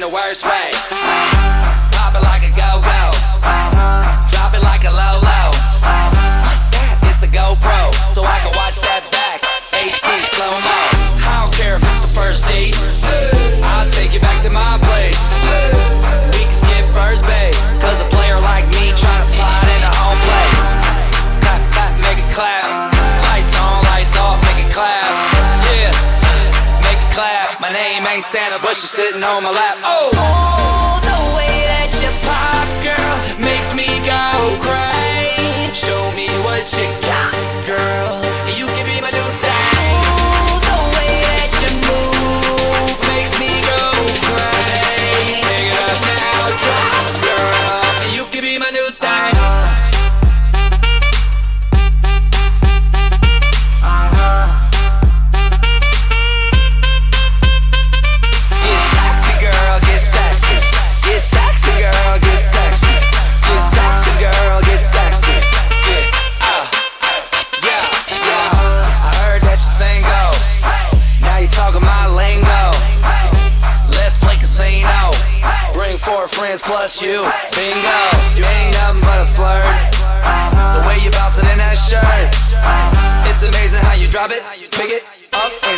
in the worst way. Pop it like a go go. Drop it like a low low. It's the GoPro, so I can watch that back. HD slow mo. I don't care if it's the first date. I'll take you back to my. Ain't Santa, but she's sitting on my lap. Oh, the way that you pop, girl, makes me go crazy. Show me what you got,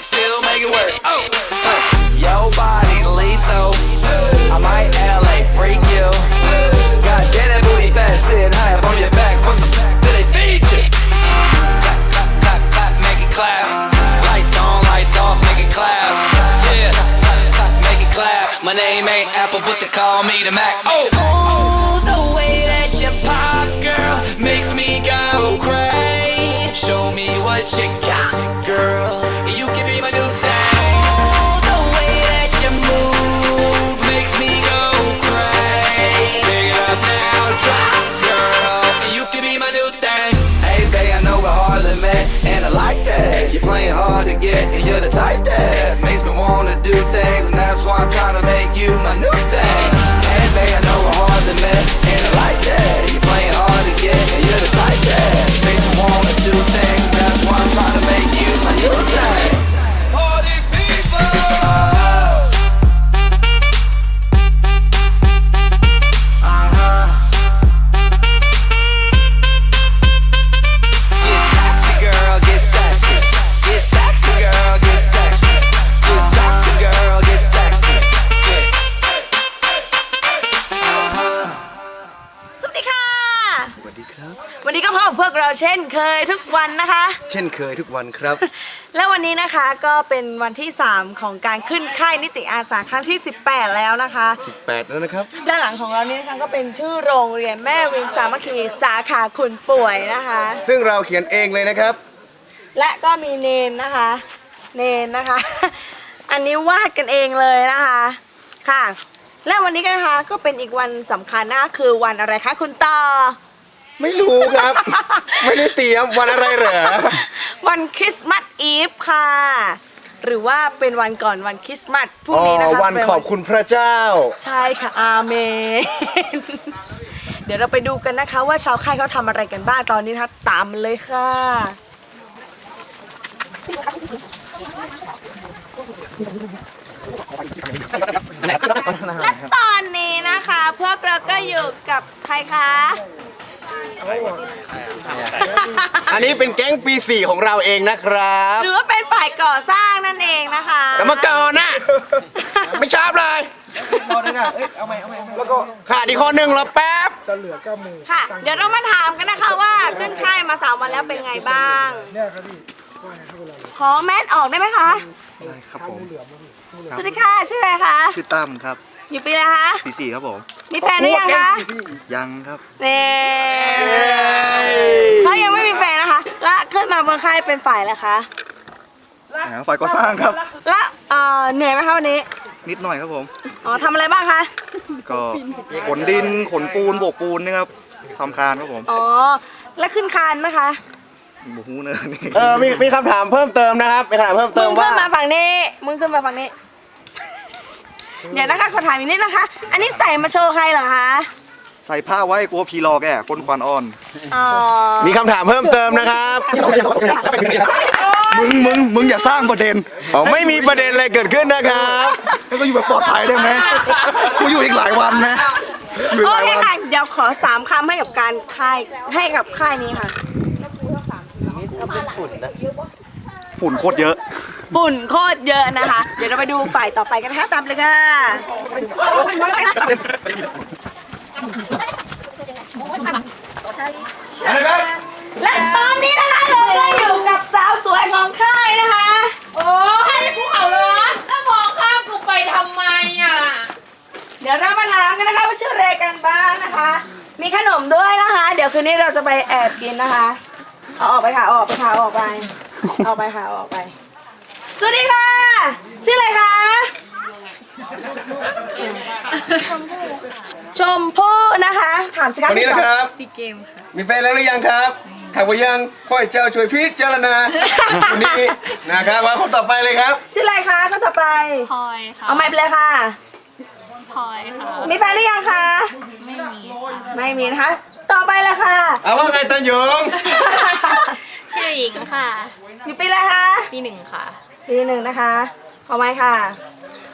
and still make it work. Oh, your body lethal. I might LA freak you. Damn that booty fat, sitting high up on your back. What the do they feed you? Clap, clap, clap, clap, make it clap. Lights on, lights off, make it clap. Yeah, clap, clap, make it clap. My name ain't Apple, but they call me the Mac. Oh, oh the way that you pop, girl, makes me go crazy. Show me what you got, ช่นเคยทุกวันนะคะ เช่นเคยทุกวันครับ และวันนี้นะคะก็เป็นวันที่ 3 ของการขึ้นค่ายนิติอาสาครั้งที่ 18 แล้วนะคะ8แล้วนะครับ ด้านหลังของเรานี่นะคะก็เป็นชื่อโรงเรียนแม่วินสามัคคีสาขาคุณป่วยนะคะ ซึ่งเราเขียนเองเลยนะครับ และก็มีเนนนะคะ เนนนะคะ อันนี้วาดกันเองเลยนะคะค่ะ และวันนี้กันนะคะก็เป็นอีกวันสำคัญนะคะคือวันอะไรคะคุณต่อ ไม่รู้ครับ ไม่ได้เตรียมวันอะไรเหรอ วันคริสต์มาสอีฟค่ะ หรือว่าเป็นวันก่อนวันคริสต์มาสพรุ่งอ๋อนี้นะคะวันจะเป็ขอบคุณพระเจ้า ใช่ค่ะ อาเมน เดี๋ยวเราไปดูกันนะคะ ว่าชาวค่ายเขาทำอะไรกันบ้างตอนนี้นะคะตามมาเลยค่ะ และตอนนี้นะคะพวกเราก็อยู่กับใครคะ อันนี้เป็นแก๊งปี4ของเราเองนะครับหรือว่าเป็นฝ่ายก่อสร้างนั่นเองนะคะกรรมกรน่ะไม่ชอบเลยแล้วก็ขาดอีกคนหนึ่งเหรอแป๊บค่ะ เดี๋ยวเรามาถามกันนะคะว่าขึ้นค่ายมาสามวันแล้วเป็นไงบ้างขอแมสออกได้ไหมคะครับผมสวัสดีค่ะชื่ออะไรคะชื่อตั้มครับ อยู่ปีอะไรคะ ปีสี่ครับผม มีแฟนหรือยังคะยังครับเน่เขายังไม่มีแฟนนะคะ และขึ้นมาบนค่ายเป็นฝ่ายแล้วคะหาฝ่ายก่อสร้างครับ และเอ่อเหนื่อยไหมคะวันนี้ นิดหน่อยครับผม อ๋อทำอะไรบ้างคะ ก็ขนดินขนปูนโบกปูนนะครับทำคานครับผม อ๋อ แล้วขึ้นคานไหมคะหมูฮูเนอร์นี่ เออมีมีคำถามเพิ่มเติมนะครับมีคำถามเพิ่มมึเติงมขึ้ว่านมาฝั่งนี้ มึงขึ้นมาฝั่งนี้ เดี๋ยวนะคะขอถามอีกนิดนะคะ อันนี้ใส่มาโชว์ใครเหรอคะใส่ผ้าไว้กลัวพีรอแกก้นควันอ่อน อ๋อมีคำถามเพิ่มเติมนะครับมึงมึงมึงอย่าสร้างประเด็นอ๋อไม่มีประเด็นอะไรเกิดขึ้นนะครับให้ก็อยู่แบบปลอดภัยได้ไหมกูอยู่อีกหลายวันไหมอยู่โออีกหลายเควัน ค่ะเดี๋ยวขอสามคำให้กับการค่ายให้กับค่ายนี้ค่ะ ฝุ่นโคตรเยอะ ฝุ่นโคตรเยอะนะคะ เดี๋ยวเราไปดูฝ่ายต่อไปกันนะคะตามเลยค่ะอะไรครับและตอนนี้นะคะเราก็อยู่กับสาวสวยของค่ายนะคะ โอ้ยภูเขาร้อนแล้มองข้ามกูไปทำไมอะ เดี๋ยวเรามาถามกันนะคะว่าชื่ออะไรกันบ้างนะคะ มีขนมด้วยนะคะ เดี๋ยวคืนนี้เราจะไปแอบกินนะคะ เอาออกไปค่ะออกไปค่ะออกไปออกไปค่ะออกไป สวัสดีค่ะ ชื่ออะไรคะ ชมพู่นะคะ ถามสิคะคนนี้นะครับ ซีเกมค่ะ มีแฟนแล้วหรือยังครับหากว่ายังค่อยเจ้าช่วยพิจารณาคนนี้นะครับว่าคนต่อไปเลยครับ ชื่ออะไรคะคนต่อไป พลอยค่ะเอาไม้ไปเลยค่ะ พลอยค่ะ มีแฟนหรือยังคะ ไม่มีค่ะไม่มีนะคะ ต่อไปเลยค่ะ เอาว่าไงตันหยงชื่อหญิงค่ะอยู่ปีอะไรคะ ปีหนึ่งค่ะ ปีหนึ่งนะคะขอไม้ค่ะ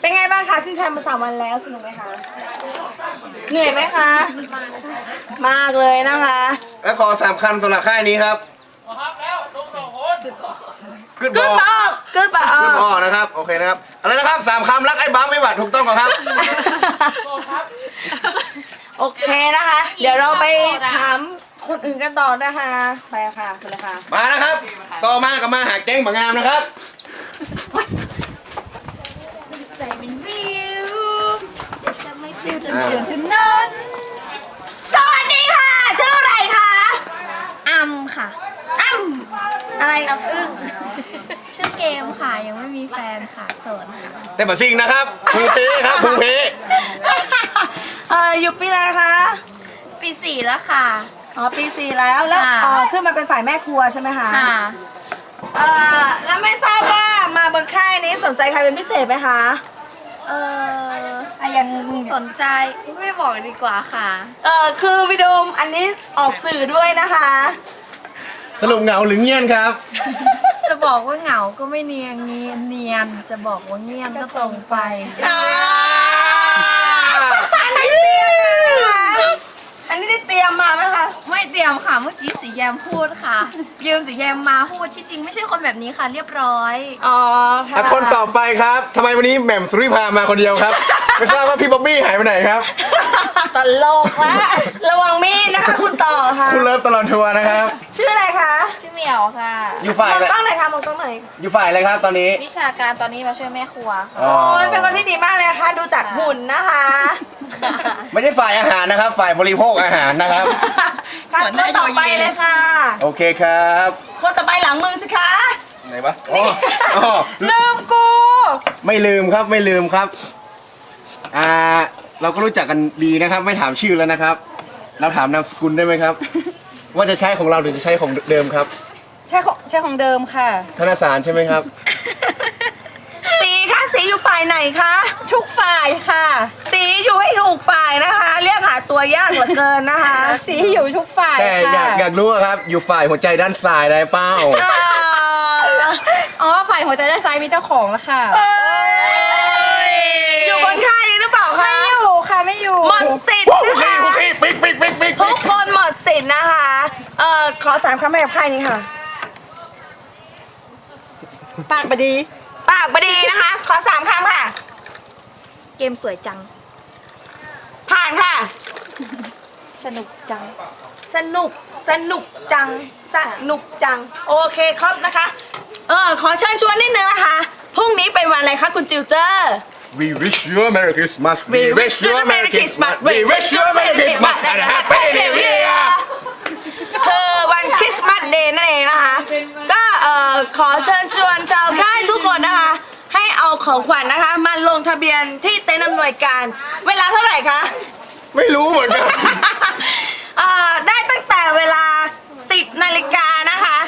เป็นไงบ้างคะขึ้นแคมป์มาสามวันแล้วสนุกไหมคะ เหนื่อยไหมคะ มากเลยนะคะ และขอสามคำสำหรับค่ายนี้ครับกึดบกึอดกปะออกกึดปะออกกึดบอนะครับ โอเคนะครับ อะไรนะครับสามคำรักไอ้บัมไม่หวัดถูกต้องก่อนครับ โอเคนะคะ เดี๋ยวเราไปถามคนอื่นกันต่อนะคะ ไปค่ะไปเลยค่ะมานะครับ ต่อมากับมาหาแก๊งบางงามนะครับ ใจเป็นวิวอ่าสวัสดีค่ะ ชื่ออะไรคะอัมค่ะอ้ำอะไรอัมอึ้งชื่อเกมค่ะ ยังไม่มีแฟนค่ะโสดค่ะแต่บัซิงนะครับพึงเพครับพึงเพเอออยู่ปีอะไรคะปีสี่แล้วค่ะ อ๋อปีสี่แล้วแล้วค่ะ อ๋อขึ้นมาเป็นฝ่ายแม่ครัวใช่ไหมคะค่ะ เออแล้วไม่ทราบว่ามาบนค่ายนี้สนใจใครเป็นพิเศษไหมคะ เอออะยังสนใจไม่บอกดีกว่าค่ะ เออคือวิดีโออันนี้ออกสื่อด้วยนะคะ สรุปเหงาหรือเงียนครับ จะบอกว่าเหงาก็ไม่เนียนเนียนเนียนจะบอกว่าเงียนก็ตรงไปอ่าอันนี้เตรียมมาไหมคะอันนี้ได้เตรียมมาไหมคะไม่ เตรียมค่ะ เมื่อกี้สีแยมพูดค่ะ ยืมสีแยมมาพูดที่จริงไม่ใช่คนแบบนี้ค่ะ เรียบร้อย อ๋อค่ะและคนต่อไปครับทำไมวันนี้แหม่มสุริพามาคนเดียวครับ ไม่ทราบว่าพี่บ๊อบบี้หายไปไหนครับ ตลกละระวังมีดนะคะคุณต่อค่ะ คุณเลิฟตลอดทัวร์นะครับ ชื่ออะไรคะชื่อเหมียวค่ะอยู่ฝ่ายมองอะไรต้องไหนอยคะมองต้องไหนอยอยู่ฝ่ายอะไรครับตอนนี้วิชาการตอนนี้มาช่วยแม่ครัวค่ะ อ๋อโอ้ยเป็นคนที่ดีมากเลยนะคะดูจากหุ่นนะคะ ไม่ใช่ฝ่ายอาหารนะครับ ฝ่ายบริโภคอาหารนะครับ ค่ะคนต่อไปเลยค่ะ โอเคครับคนต่อไปหลังมือสิคะ ไหนวะอ๋ออ๋อลืมกู ไม่ลืมครับไม่ลืมครับ อ่า เราก็รู้จักกันดีนะครับ ไม่ถามชื่อแล้วนะครับ เราถามนามสกุลได้ไหมครับ ว่าจะใช้ของเราหรือจะใช้ของเดิมครับใช่ของใช่ของเดิมค่ะ ธนสารใช่ไหมครับ สีคะสีอยู่ฝ่ายไหนคะทุกฝ่ายค่ะสีอยู่ให้ถูกฝ่ายนะคะ เรียกหาตัวยากเหลือเกินนะคะสีอยู่ทุกฝ่ายแต่อยาค่ะกอยากรู้อะครับ อยู่ฝ่ายหัวใจด้านซ้ายได้เป้า อ่าอ๋อฝ่ายหัวใจด้านซ้ายมีเจ้าของแล้วค่ะอยู่บนค่ายนี้หรือเปล่าคะ ไม่อยู่ค่ะ ไม่ อยู่ หมดสิทธิ์นะคะปิ๊กปิ๊กปิ๊กปิ๊กปิ๊กทุกคนหมดสิทธิ์นะคะเอ่อขอสามคำให้กับค่ายนี้ค่ะ ปากบดี ปากบดีนะคะ ขอสามคำค่ะ เกมสวยจัง ผ่านค่ะ สนุกจัง สนุก สนุกจัง สนุกจัง โอเคครับนะคะ เออขอเชิญชวนนิดนึงนะคะ พรุ่งนี้เป็นวันอะไรคะคุณจิวเจอร์ We wish you a Merry Christmas We wish you a Merry Christmas We wish you a Merry Christmas and a Happy New Year คือวันคริสต์มาสเดย์นั่นเองนะคะ ก็เอ่อขอเชิญชวนชาวค่ายทุกคนนะคะ ให้เอาของขวัญนะคะ มาลงทะเบียนที่เต็นท์อำนวยการ เวลาเท่าไหร่คะ ไม่รู้เหมือนกัน เอ่อได้ตั้งแต่เวลา 10 นาฬิกานะคะ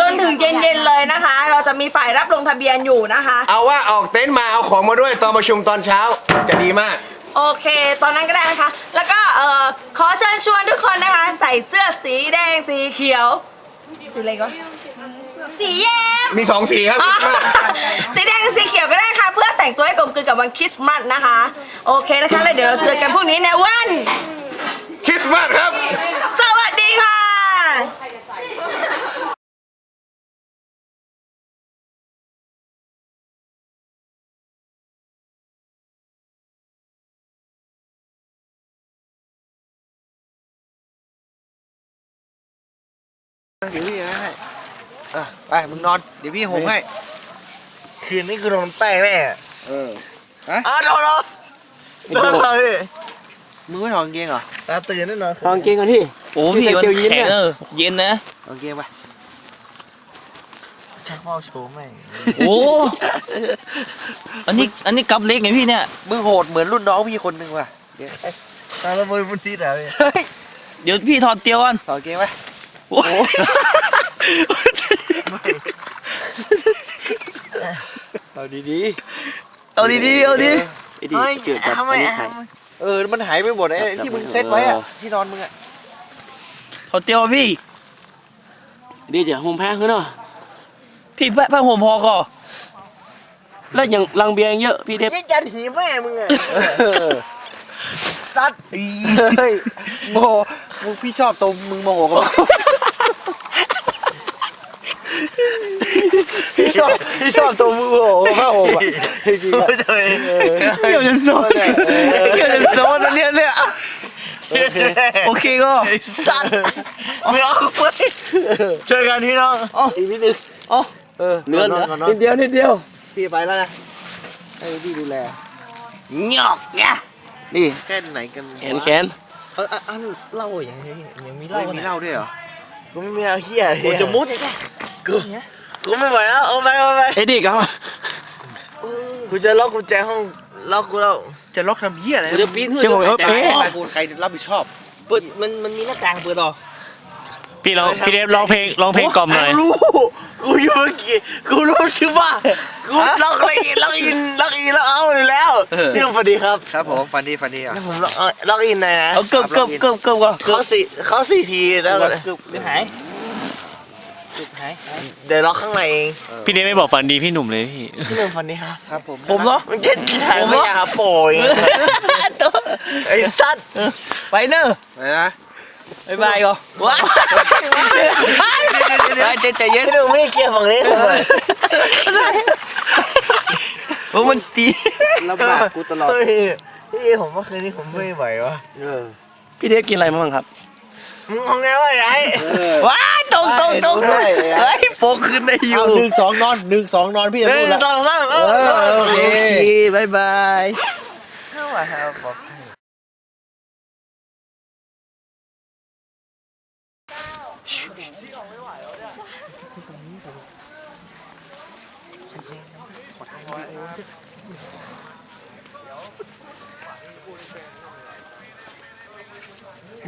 จนถึงเย็นๆเลยนะคะเรา จะมีฝ่ายรับลงทะเบียนอยู่นะคะ เอาว่าออกเต็นท์มาเอาของมาด้วยตอนประชุมตอนเช้าจะดีมาก โอเค ตอนนั้นก็ได้นะคะ แล้วก็เอ่อขอเชิญชวนทุกคนนะคะ ใส่เสื้อสีแดงสีเขียว สีอะไรก็สีแยม มีสองสีครับอะสีแดงกับสีเขียวก็ได้ค่ะ เพื่อแต่งตัวให้กลมกลืนกับวันคริสต์มาสนะคะ โอเคนะคะแล้วเดี๋ยวเราเจอกันพรุ่งนี้ในวัน คริสต์มาสครับ เดี๋ยวพี่ให้อะไปมึงนอน เดี๋ยวพี่ห่มให้ คืนนี้คือโดนแป้งแน่เอออะโดนเหรอโดนเหรอพี่มึงไม่ถอดกางเกงเหรอตาตื่นแน่นอนลองเกงก่อนที่ โอ้พี่ใส่มันเกลียวยีนแข็งเนี่ยเออเย็นนะถอดกางเกงไปชักว่าวโชว์แม่งโอ้อันนี้อันนี้กับเล็กไงพี่เนี่ยมึงโหดเหมือนรุ่นน้องพี่คนหนึ่งว่ะเดี๋ยวตาละเมยบนที่ไหนเฮ้ยเดี๋ยวพี่ถอดเตียวกันถอดกางเกงไป โอ้ยเอาดีเอาดีๆเอาดีๆเฮ้ยทำไมเออ มันหายไปหมดไอ้ที่มึงเซ็ตไว้อะที่นอนมึงอะถอดเตียวพี่ดีจ้ะโฮมแพ้ขึ้นเนาะพี่แพะผ้าห่มพอก่อนแล้วอย่างลังเบียร์ยังเยอะพี่เดฟยิ่งยันหีแม่มึงอะสัตว์เฮ้ยโมโห มึงพี่ชอบตรงมึงโมโหกับพี่ชอบพี่ชอบตรงมึงโมโหกับผ้าห่มอะจริงๆอะเกี่ยวจะโซ่เกี่ยวจะโซ่ตอนเนี้ยเนี่ยโอเคก็สัตว์ไม่เอาไปเจอกันพี่น้องอีกนิดนึงอ๋อเออเหลือเหลือก่นนนิดเดียวนิดเดียวพี่ไปแล้วนะให้พี่ดูแลหยอกแกนี่แค่ไหนกันแขนแขนเอาเอาเอาเหล่าอย่างนี้ยังมีเหเล่าล่ามีเหล้าด้วยเหรอ กูไม่มีเอาเฮียโอ้จะมุดอีกกูไม่ไหวแล้วเอาไปเอาไปเอ็ดดี้ก็มากูจะล็อกกุญแจห้องล็อกกูแล้วจะล็อกทำเหี้ยอะไรเดี๋ยวปีนขึ้นเดี๋ยวผมเอาจะเอ๊ะใครกูใครรับผิดชอบ เปิดมันมันมีหน้าต่างเปิดต่อ พี่ร้องพี่เดฟร้องเพลงร้องเพลงกล่อมหน่อย รู้กูอยู่เมื่อกี้กูรู้สึกว่ากูล็อกเลยล็อกอินล็อกอินแล้วเอาอยู่แล้วนี่สวัสดีครับครับผมฟันดีฟันดีอะนี่ผมล็อกล็อกอินนะเอาเกิบเกิบเกิบเกิบก่อนเขาสี่เขาสี่ทีแล้วเกิบเดี๋ยวหายเกิบหายเดี๋ยวล็อกข้างในเองพี่เดฟไม่บอกฝันดีพี่หนุ่มเลยพี่ พี่หนึ่งฟันนี้ครับครับผมผมเหรอ มันจะถ่ายไม่อยากหาโปรยไอ้สัตว์ไปเนอะไหนนะ บายบายก่อนว้าวใจใจเย็นพี่หนึ่งไม่เคลียร์ฝั่งนี้ผมเลยโอ้มันตีลำบากกูตลอดเฮ้ยพี่ผมว่าคืนนี้ผมไม่ไหววะเออพี่เดฟกินอะไรมาบ้างครับมึงเอาไงวะไอ้ว้ายตรงตรงตรงเฮ้ยโปกขึ้นได้อเอายู่หนึ่งสองนอนหนึ่งสองนอนพี่จะหนึ่พูดงแล้วสองสามเอเอออโอเคบายบายเข้ามาครับ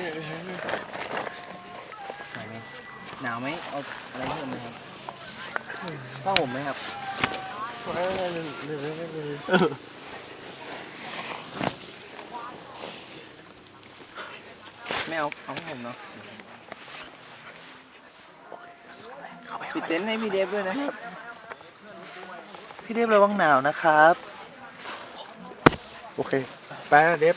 หนไหมหนาวไหมเอาอะไรเพิ่มไหมครับผ้าห่มไหมครับไม่เอาเอาผ้าห่มเนาะปิดเต็นท์ให้พี่เดฟด้วยนะครับ พี่เรียบระวังหนาวนะครับ โอเค ไปแล้วเดฟ